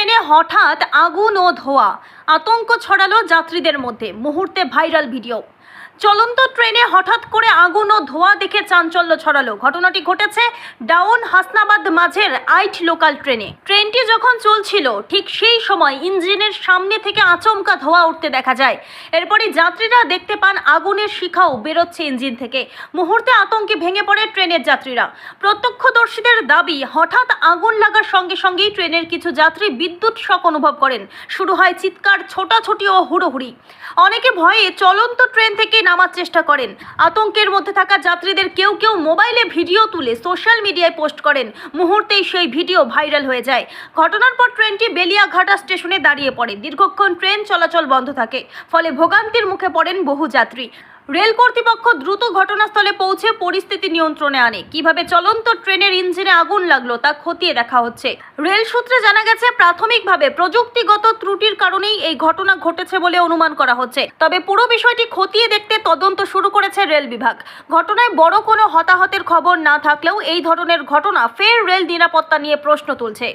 ট্রেনে হঠাৎ আগুন ও ধোয়া। আতঙ্ক ছড়ালো যাত্রীদের মধ্যে। মুহূর্তে ভাইরাল ভিডিও। চলন্ত ট্রেনে হঠাৎ করে আগুন ও ধোঁয়া দেখে চাঞ্চল্য ছড়ালো। ঘটনাটি ঘটেছে ডাউন হাসনাবাদ মাঝের আইট লোকাল ট্রেনে। ট্রেনটি যখন চলছিল, ঠিক সেই সময় ইঞ্জিনের সামনে থেকে আচমকা ধোঁয়া উঠতে দেখা যায়। এরপরে যাত্রীরা দেখতে পান আগুনের শিখাও বেরোচ্ছে ইঞ্জিন থেকে। মুহূর্তে আতঙ্কে ভেঙে পড়ে ট্রেনের যাত্রীরা। প্রত্যক্ষদর্শীদের দাবি, হঠাৎ আগুন লাগার সঙ্গে সঙ্গেই ট্রেনের কিছু যাত্রী বিদ্যুৎ শক অনুভব করেন। শুরু হয় চিৎকার, ছোটাছুটি ও হুড়োহুড়ি। অনেকে ভয়ে চলন্ত ট্রেন থেকে নামার চেষ্টা করেন। আতঙ্কের মধ্যে থাকা যাত্রীদের কেউ কেউ মোবাইলে ভিডিও তুলে সোশ্যাল মিডিয়ায় পোস্ট করেন। মুহূর্তেই সেই ভিডিও ভাইরাল হয়ে যায়। ঘটনার পর ট্রেনটি বেলিয়াঘাটা স্টেশনে দাঁড়িয়ে পড়ে। দীর্ঘক্ষণ ট্রেন চলাচল বন্ধ থাকে। ফলে ভোগান্তির মুখে পড়েন বহু যাত্রী। রেল কর্তৃপক্ষ দ্রুত ঘটনাস্থলে পৌঁছে পরিস্থিতি নিয়ন্ত্রণে আনে। কীভাবে চলন্ত ট্রেনের ইঞ্জিনে আগুন লাগল তা খতিয়ে দেখা হচ্ছে। রেল সূত্রে জানা গেছে, প্রাথমিকভাবে প্রযুক্তিগত ত্রুটির কারণেই এই ঘটনা ঘটেছে বলে অনুমান করা হচ্ছে। তবে পুরো বিষয়টি খতিয়ে দেখতে তদন্ত শুরু করেছে রেল বিভাগ। ঘটনায় বড় কোনো হতাহতের খবর না থাকলেও এই ধরনের ঘটনা ফের রেল নিরাপত্তা নিয়ে প্রশ্ন তুলছে।